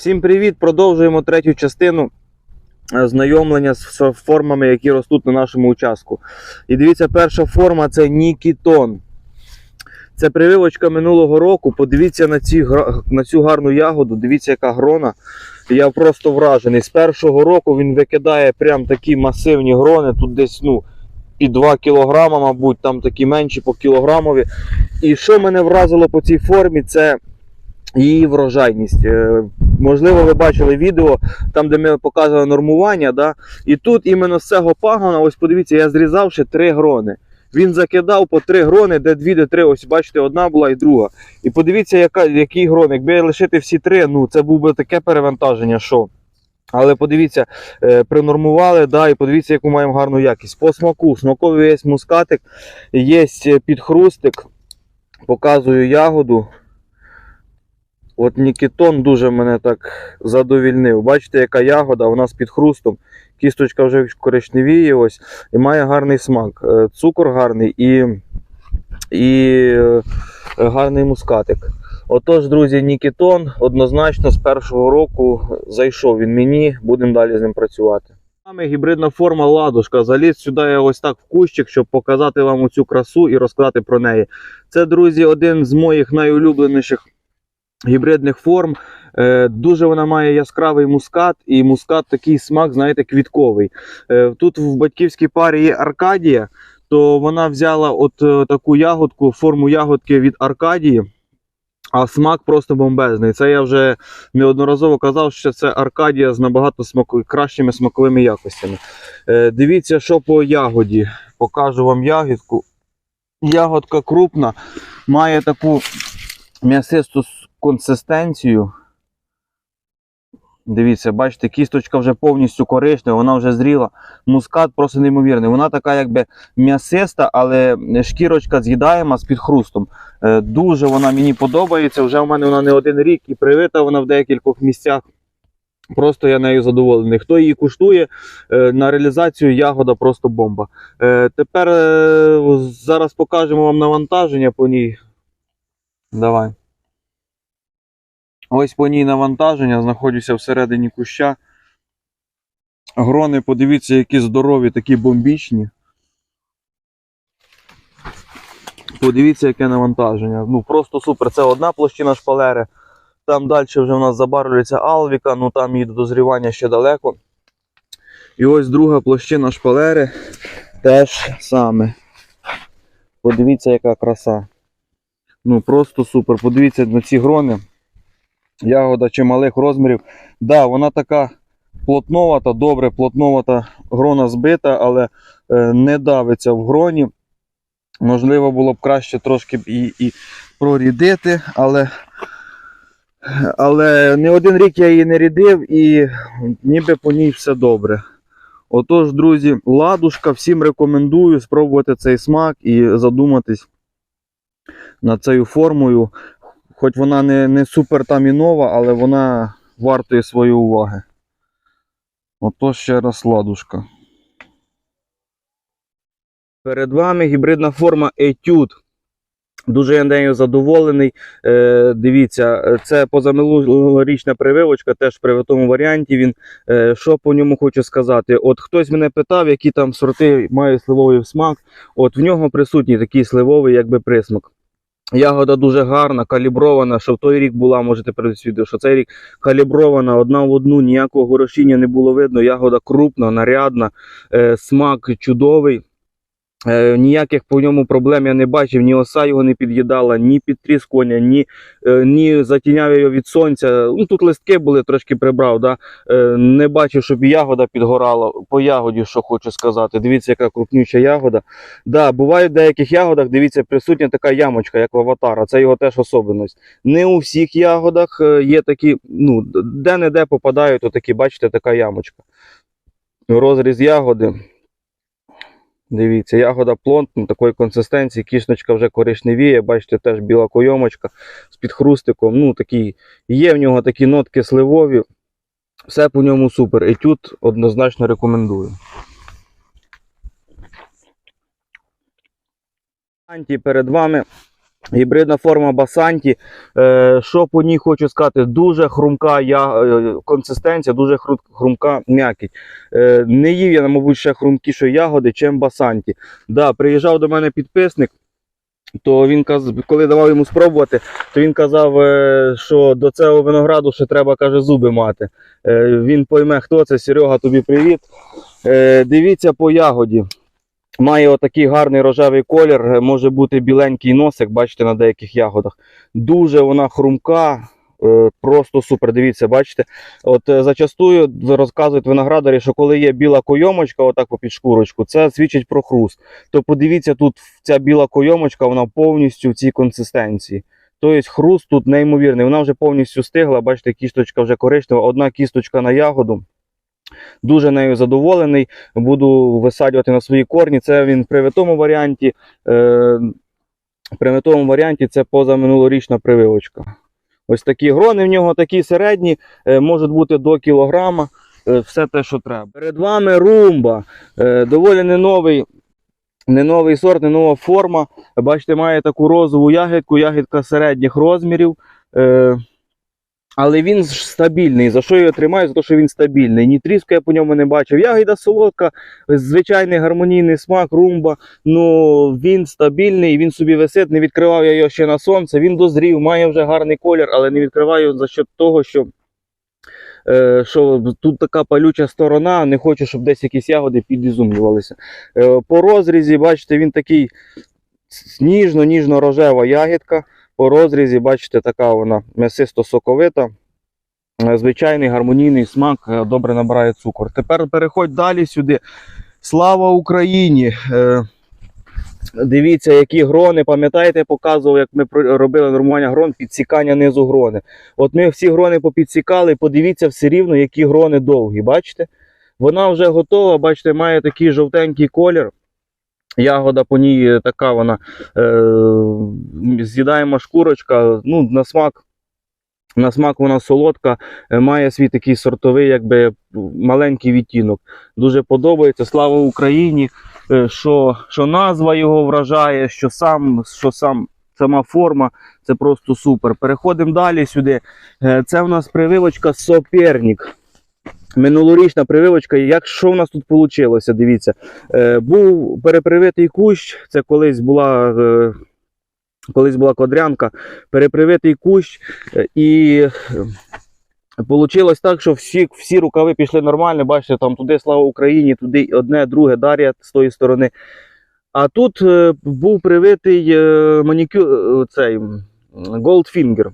Всім привіт! Продовжуємо третю частину е, знайомлення з формами, які ростуть на нашому участку. І дивіться, перша форма це Нікітон. Це прививочка минулого року. Подивіться на, ці, на цю гарну ягоду, дивіться, яка грона. Я просто вражений. З першого року він викидає прям такі масивні грони. Тут десь ну, і 2 кілограма, мабуть, там такі менші по кілограмові. І що мене вразило по цій формі, це її врожайність. Е, Можливо, ви бачили відео, там, де ми показували нормування. Да? І тут іменно з цього пагона, ось подивіться, я зрізав ще три грони. Він закидав по три грони, де дві, де три. Ось бачите, одна була і друга. І подивіться, яка, який грон. Якби лишити всі три, ну це був би таке перевантаження, що. Але подивіться, е, принормували, да, і подивіться, яку маємо гарну якість. По смаку, смаковий є мускатик, є підхрустик. Показую ягоду. От Нікітон дуже мене так задовільнив. Бачите, яка ягода, вона з підхрустом. Кісточка вже коричневіє ось і має гарний смак. Е, Цукор гарний і, і е, гарний мускатик. Отож, друзі, Нікітон однозначно з першого року зайшов він мені, будемо далі з ним працювати. Саме гібридна форма ладушка. Заліз сюди я ось так в кущик, щоб показати вам цю красу і розказати про неї. Це, друзі, один з моїх найулюбленіших гібридних форм. Е, Дуже вона має яскравий мускат, і мускат такий смак, знаєте, квітковий. Е, Тут в батьківській парі є Аркадія, то вона взяла от е, таку ягодку, форму ягодки від Аркадії. А смак просто бомбезний. Це я вже неодноразово казав, що це Аркадія з набагато смаку... кращими смаковими якостями. Е, дивіться, що по ягоді. Покажу вам ягідку. Ягодка крупна, має таку м'ясисту консистенцію. Дивіться, бачите, кісточка вже повністю коричнева, вона вже зріла. Мускат просто неймовірний. Вона така якби м'ясиста, але шкірочка з'їдаєма з підхрустом. Е, Дуже вона мені подобається. Вже у мене вона не один рік і привита вона в деякількох місцях. Просто я нею задоволений. Хто її куштує, е, на реалізацію ягода просто бомба. Е, Тепер зараз покажемо вам навантаження по ній. Давай. Ось по ній навантаження, знаходжуся всередині куща. Грони, подивіться, які здорові, такі бомбічні. Подивіться, яке навантаження. Ну просто супер. Це одна площина шпалери. Там далі вже в нас забарвлюється Алвіка, ну там її до дозрівання ще далеко. І ось друга площина шпалери теж саме. Подивіться, яка краса. Ну просто супер. Подивіться на ці грони. Ягода чималих розмірів. Да, вона така плотновата, добре, плотновата грона збита, але е, не давиться в гроні. Можливо, було б краще трошки б і, і прорідити, але, але не один рік я її не рідив і ніби по ній все добре. Отож, друзі, ладушка, всім рекомендую спробувати цей смак і задуматись над цією формою. Хоч вона не, не супер там і нова, але вона вартує своєї уваги. Отож ще раз ладушка. Перед вами гібридна форма Etude. Дуже я нею задоволений. Е, дивіться, це позаминулорічна прививочка, теж в привитому варіанті. Він е, що по ньому хочу сказати? От хтось мене питав, які там сорти мають сливовий смак. От в нього присутній такий сливовий, якби присмак. Ягода дуже гарна, калібрована, що в той рік була, можете передсвідчити, що цей рік калібрована одна в одну, ніякого горошіння не було видно. Ягода крупна, нарядна, е, смак чудовий. Е, ніяких по ньому проблем я не бачив, ні оса його не під'їдала, ні підтріскування, ні, е, ні затіняв його від сонця. Ну, тут листки були, трошки прибрав. Да? Е, не бачив, щоб ягода підгорала. По ягоді, що хочу сказати. Дивіться, яка крупнюча ягода. Да, буває в деяких ягодах, дивіться, присутня така ямочка, як в аватара. Це його теж особливість. Не у всіх ягодах є такі, ну, де-не-де попадають отакі, бачите, така ямочка. Розріз ягоди. Дивіться, ягода плонтна, такої консистенції, кішечка вже коричневіє, бачите, теж біла койомочка з підхрустиком. Ну, такий, є в нього такі нотки сливові. Все по ньому супер. Етюд однозначно рекомендую. Анті перед вами Гібридна форма Басанті. Е, що по ній хочу сказати? Дуже хрумка я, е, консистенція, дуже хрумка м'якіть. Е, не їв я, мабуть, ще хрумкішої ягоди, чим Басанті. Да, приїжджав до мене підписник, то він каз... коли давав йому спробувати, то він казав, що до цього винограду ще треба каже, зуби мати. Він пойме, хто це. Серега, тобі привіт. Дивіться по ягоді. Має отакий гарний рожевий колір, е, може бути біленький носик, бачите, на деяких ягодах. Дуже вона хрумка, е, просто супер. Дивіться, бачите. От е, зачастую розказують виноградарі, що коли є біла койомочка, отак попід шкурочку, це свідчить про хруст. То подивіться, тут ця біла койомочка, вона повністю в цій консистенції. Тобто хруст тут неймовірний. Вона вже повністю стигла, бачите, кісточка вже коричнева, одна кісточка на ягоду. Дуже нею задоволений. Буду висаджувати на свої корні. Це він при витому варіанті. Е, при витому варіанті це позаминулорічна прививочка. Ось такі грони в нього, такі середні, е, можуть бути до кілограма. Е, все те, що треба. Перед вами румба. Е, доволі не новий, не новий сорт, не нова форма. Бачите, має таку розову ягідку, ягідка середніх розмірів. Але він ж стабільний. За що я його тримаю? За те, що він стабільний. Ні тріску я по ньому не бачив. Ягода солодка, звичайний гармонійний смак, румба. Ну він стабільний, він собі висить. Не відкривав я його ще на сонце. Він дозрів, має вже гарний колір, але не відкриваю за счет того, що. е, Що тут така палюча сторона, не хочу, щоб десь якісь ягоди підізумлювалися. Е, По розрізі, бачите, він такий ніжно-ніжно-рожева ягідка. По розрізі, бачите, така вона м'ясисто-соковита. Е, Звичайний гармонійний смак, е, добре набирає цукор. Тепер переходь далі сюди. Слава Україні! Е, Дивіться, які грони. Пам'ятаєте, я показував, як ми робили нормування грон, підсікання низу грони. От ми всі грони попідсікали, подивіться все рівно, які грони довгі. Бачите? Вона вже готова, бачите, має такий жовтенький колір. Ягода по ній е, така вона е, з'їдаємо шкурочка, ну, на смак. На смак вона солодка, е, має свій такий сортовий, якби маленький відтінок. Дуже подобається. Слава Україні! Е, Що, що назва його вражає, що сам, що сам сама форма, це просто супер. Переходимо далі сюди. Це в нас прививочка Соперник. Минулорічна прививочка. Як що в нас тут вийшло? Дивіться. Е, був перепривитий кущ, це колись була. Е, Колись була кодрянка, перепривитий кущ, е, і вийшло так, що всі, всі рукави пішли нормально. Бачите, там туди слава Україні, туди одне, друге Дар'я з тої сторони. А тут е, був привитий е, манікюр, е, цей Goldfinger.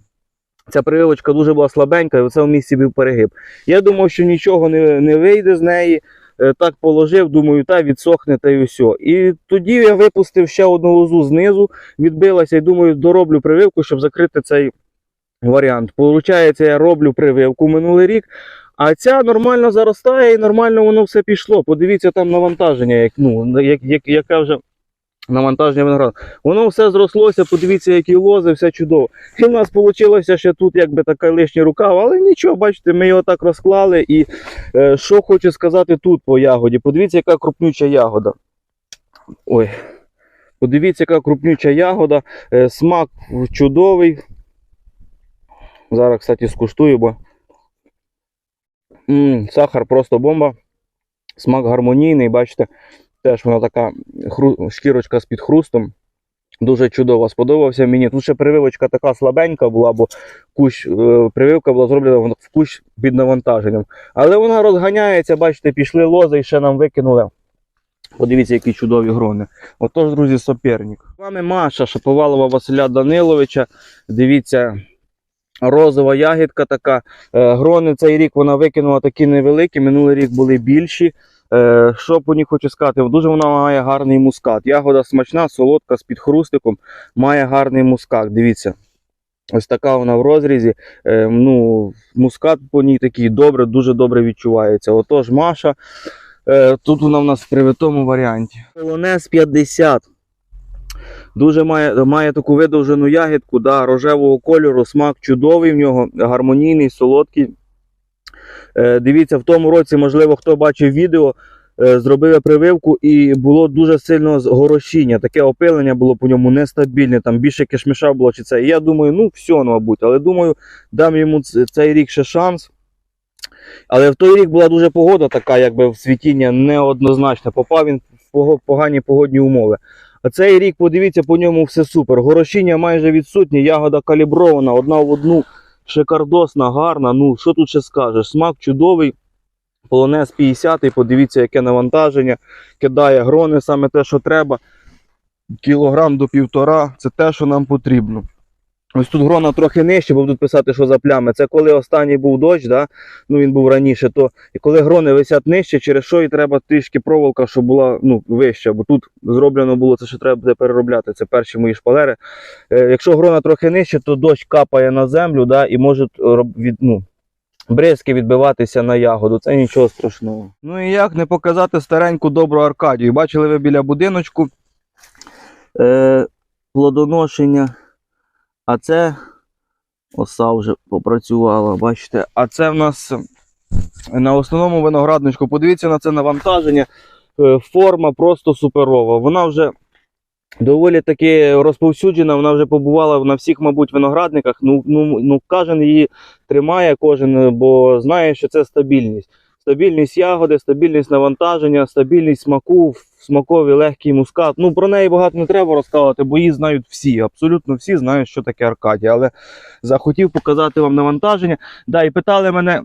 Ця прививочка дуже була слабенька, і оце в місці був перегиб. Я думав, що нічого не, не вийде з неї. Е, Так положив, думаю, та відсохне та й все. І тоді я випустив ще одну лозу знизу, відбилася і думаю, дороблю прививку, щоб закрити цей варіант. Получається, я роблю прививку минулий рік, а ця нормально заростає і нормально воно все пішло. Подивіться там навантаження, як, ну, як, як, яке вже навантаження винограду. Воно все зрослося, подивіться, які лози, все чудово. І в нас вийшло ще тут якби така лишня рукава, але нічого, бачите, ми його так розклали. І е, що хочу сказати тут по ягоді. Подивіться, яка крупнюча ягода. Ой. Подивіться, яка крупнюча ягода. Е, смак чудовий. Зараз, кстати, скуштую, бо м сахар просто бомба. Смак гармонійний, бачите, теж вона така хру... шкірочка з-під хрустом. Дуже чудово сподобався мені. Тут ще прививочка така слабенька була, бо кущ, е, прививка була зроблена в кущ під навантаженням. Але вона розганяється, бачите, пішли лози і ще нам викинули. Подивіться, які чудові грони. Отож, друзі, соперник. З вами Маша Шаповалова Василя Даниловича. Дивіться, розова ягідка така. Е, Грони цей рік вона викинула такі невеликі, минулий рік були більші. Е, Що по ній хочу сказати? Дуже вона має гарний мускат. Ягода смачна, солодка, з під хрустиком, має гарний мускат. Дивіться. Ось така вона в розрізі. Е, ну, мускат по ній такий добре, дуже добре відчувається. Отож, Маша. Е, тут вона в нас в привитому варіанті. Полонез 50. Дуже має, має таку видовжену ягідку, да, рожевого кольору, смак чудовий в нього, гармонійний, солодкий. Е, дивіться, в тому році, можливо, хто бачив відео, е, зробив я прививку і було дуже сильно горошіння. Таке опилення було по ньому нестабільне, там більше кишміша було чи це. І я думаю, ну все, мабуть, але думаю, дам йому цей рік ще шанс. Але в той рік була дуже погода така, якби в світіння неоднозначна. Попав він в погані погодні умови. А цей рік, подивіться, по ньому все супер. Горошіння майже відсутнє, ягода калібрована, одна в одну, шикардосна, гарна. Ну, що тут ще скажеш? Смак чудовий. Полонез 50, подивіться, яке навантаження. Кидає грони, саме те, що треба. Кілограм до півтора це те, що нам потрібно. Ось тут грона трохи нижче, бо будуть писати, що за плями. Це коли останній був дощ, да? ну він був раніше, то і коли грони висять нижче, через що і треба трішки проволока, щоб була ну, вища, бо тут зроблено було це, що треба буде переробляти. Це перші мої шпалери. Е, якщо грона трохи нижче, то дощ капає на землю да, і може від, ну, бризки відбиватися на ягоду. Це нічого страшного. Ну і як не показати стареньку добру Аркадію. Бачили ви біля будиночку е, плодоношення. А це оса вже попрацювала, бачите. А це в нас на основному виноградничку. Подивіться на це навантаження. Е, Форма просто суперова. Вона вже доволі таки розповсюджена, вона вже побувала на всіх, мабуть, виноградниках. Ну, ну, ну кожен її тримає, кожен, бо знає, що це стабільність. Стабільність ягоди, стабільність навантаження, стабільність смаку, смаковий легкий мускат. Ну про неї багато не треба розказувати, бо її знають всі. Абсолютно всі знають, що таке Аркадія. Але захотів показати вам навантаження. Да, і питали мене,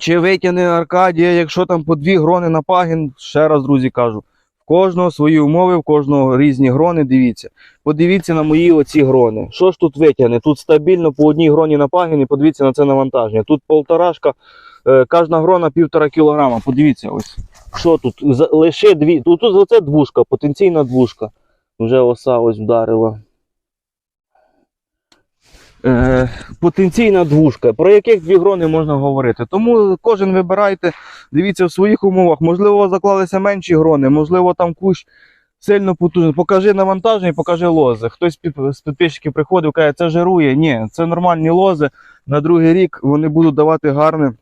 чи витягне Аркадія, якщо там по дві грони на пагін. Ще раз, друзі, кажу. В кожного свої умови, в кожного різні грони. Дивіться. Подивіться на мої оці грони. Що ж тут витягне? Тут стабільно по одній гроні на пагін і подивіться на це навантаження. Тут полторашка, кожна грона півтора кілограма. Подивіться, ось. Що тут? Лише дві. Тут, оце двушка, потенційна двушка. Вже оса ось вдарила. Е, потенційна двушка. Про яких дві грони можна говорити? Тому кожен вибирайте, дивіться в своїх умовах. Можливо, заклалися менші грони, можливо, там кущ сильно потужний. Покажи навантаження покажи лози. Хтось з під- з підписчиків приходив, каже, це жирує. Ні, це нормальні лози. На другий рік вони будуть давати гарне е,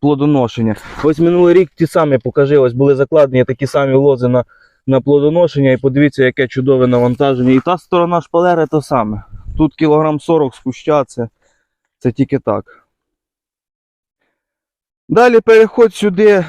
плодоношення. Ось минулий рік ті самі покажи, ось були закладені такі самі лози на, на плодоношення, і подивіться, яке чудове навантаження. І та сторона шпалери то саме. Тут кілограм 40 з куща, це, це тільки так. Далі переход сюди.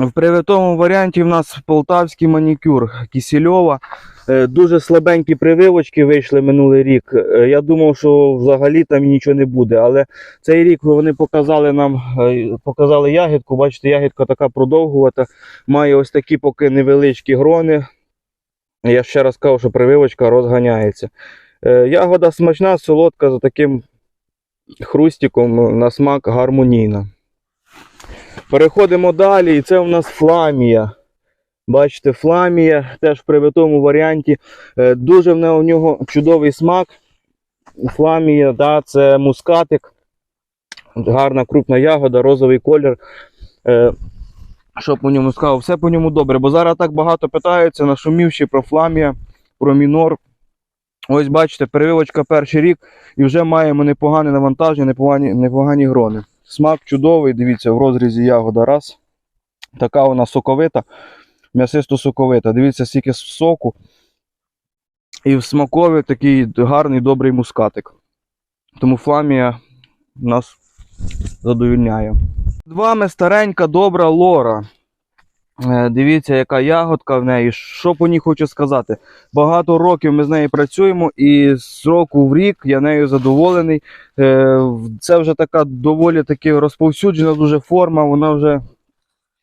В привитому варіанті в нас полтавський манікюр Кісільова. Е, Дуже слабенькі прививочки вийшли минулий рік. Е, Я думав, що взагалі там нічого не буде. Але цей рік вони показали нам е, показали ягідку. Бачите, ягідка така продовгувата. Має ось такі поки невеличкі грони. Я ще раз кажу, що прививочка розганяється. Ягода смачна, солодка, за таким хрустиком на смак гармонійна. Переходимо далі, і це у нас фламія. Бачите, фламія теж в привитому варіанті. Е, Дуже в нього чудовий смак. Фламія, да, це мускатик. Гарна крупна ягода, розовий колір. Е, Що по ньому сказав? Все по ньому добре, бо зараз так багато питаються, нашумівши про фламія, про мінор. Ось бачите, перевивочка перший рік і вже маємо непогане навантаження, непогані, непогані грони. Смак чудовий, дивіться, в розрізі ягода раз. Така вона соковита, м'ясисто соковита. Дивіться, скільки соку. І в смакові такий гарний добрий мускатик. Тому фламія нас задовільняє. З вами старенька добра лора. Е, Дивіться, яка ягодка в неї. Що по ній хочу сказати? Багато років ми з нею працюємо, і з року в рік я нею задоволений. Е, Це вже така доволі таки розповсюджена дуже форма. Вона вже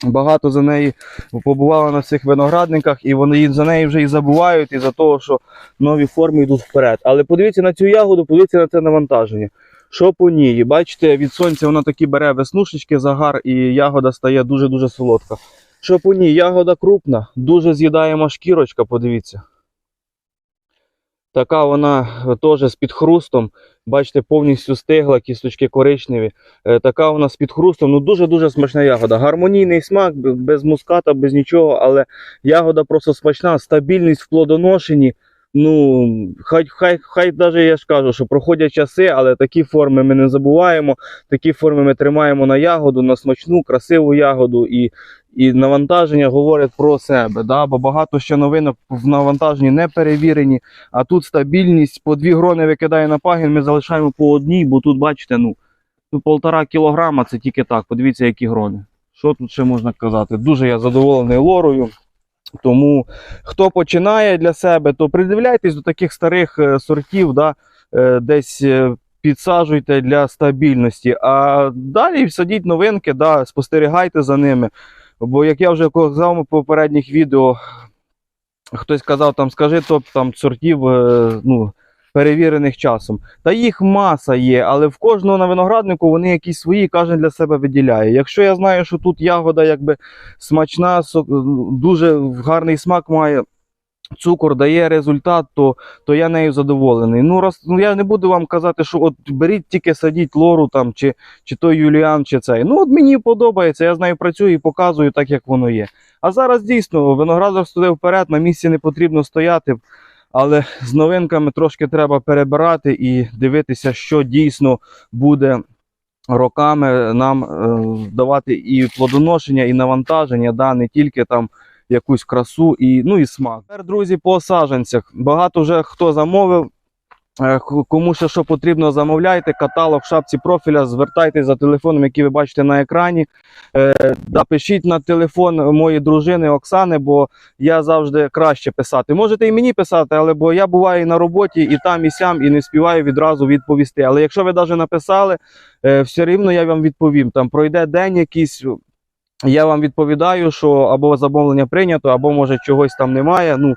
багато за неї побувала на цих виноградниках, і вони за неї вже і забувають, і за того, що нові форми йдуть вперед. Але подивіться на цю ягоду, подивіться на це навантаження. Що по ній? Бачите, від сонця вона такі бере веснушечки, загар, і ягода стає дуже-дуже солодка. Що по ній? Ягода крупна, дуже з'їдаєма шкірочка, подивіться. Така вона е, теж з підхрустом. Бачите, повністю стигла, кісточки коричневі. Е, Така вона з підхрустом. Ну дуже-дуже смачна ягода. Гармонійний смак, без муската, без нічого, але ягода просто смачна, стабільність в плодоношенні. Ну, хай, хай, хай даже я ж кажу, що проходять часи, але такі форми ми не забуваємо. Такі форми ми тримаємо на ягоду, на смачну, красиву ягоду, і, і навантаження говорять про себе. Да? Бо багато ще новинок в навантаженні не перевірені, а тут стабільність по дві грони викидає на пагін, ми залишаємо по одній, бо тут, бачите, ну, ну полтора кілограма це тільки так. Подивіться, які грони. Що тут ще можна казати? Дуже я задоволений лорою. Тому хто починає для себе, то придивляйтесь до таких старих е, сортів, да, е, десь е, підсаджуйте для стабільності. А далі садіть новинки, да, спостерігайте за ними. Бо, як я вже казав у попередніх відео, хтось казав, там, скажи топ там, сортів ну, перевірених часом. Та їх маса є, але в кожного на винограднику вони якісь свої, кожен для себе виділяє. Якщо я знаю, що тут ягода якби смачна, дуже гарний смак має. Цукор дає результат, то, то я нею задоволений. Ну, раз, ну я не буду вам казати, що от беріть тільки садіть лору там, чи, чи той Юліан, чи цей. Ну, от мені подобається, я з нею працюю і показую так, як воно є. А зараз дійсно виноградар туди вперед, на місці не потрібно стояти, але з новинками трошки треба перебирати і дивитися, що дійсно буде роками нам е, давати і плодоношення, і навантаження, да, не тільки там якусь красу і, ну, і смак. Тепер, друзі, по саджанцях. Багато вже хто замовив. Е, Кому ще що потрібно, замовляйте. Каталог в шапці профіля, звертайтесь за телефоном, який ви бачите на екрані. Е, да, пишіть на телефон моєї дружини Оксани, бо я завжди краще писати. Можете і мені писати, але бо я буваю і на роботі, і там, і сям, і не співаю відразу відповісти. Але якщо ви навіть написали, е, все рівно я вам відповім. Там пройде день якийсь. Я вам відповідаю, що або замовлення прийнято, або може чогось там немає. Ну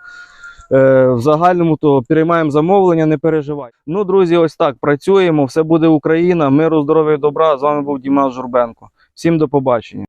в загальному то приймаємо замовлення, не переживай. Ну, друзі, ось так працюємо. Все буде Україна. Миру, здоров'я, добра. З вами був Дімас Журбенко. Всім до побачення.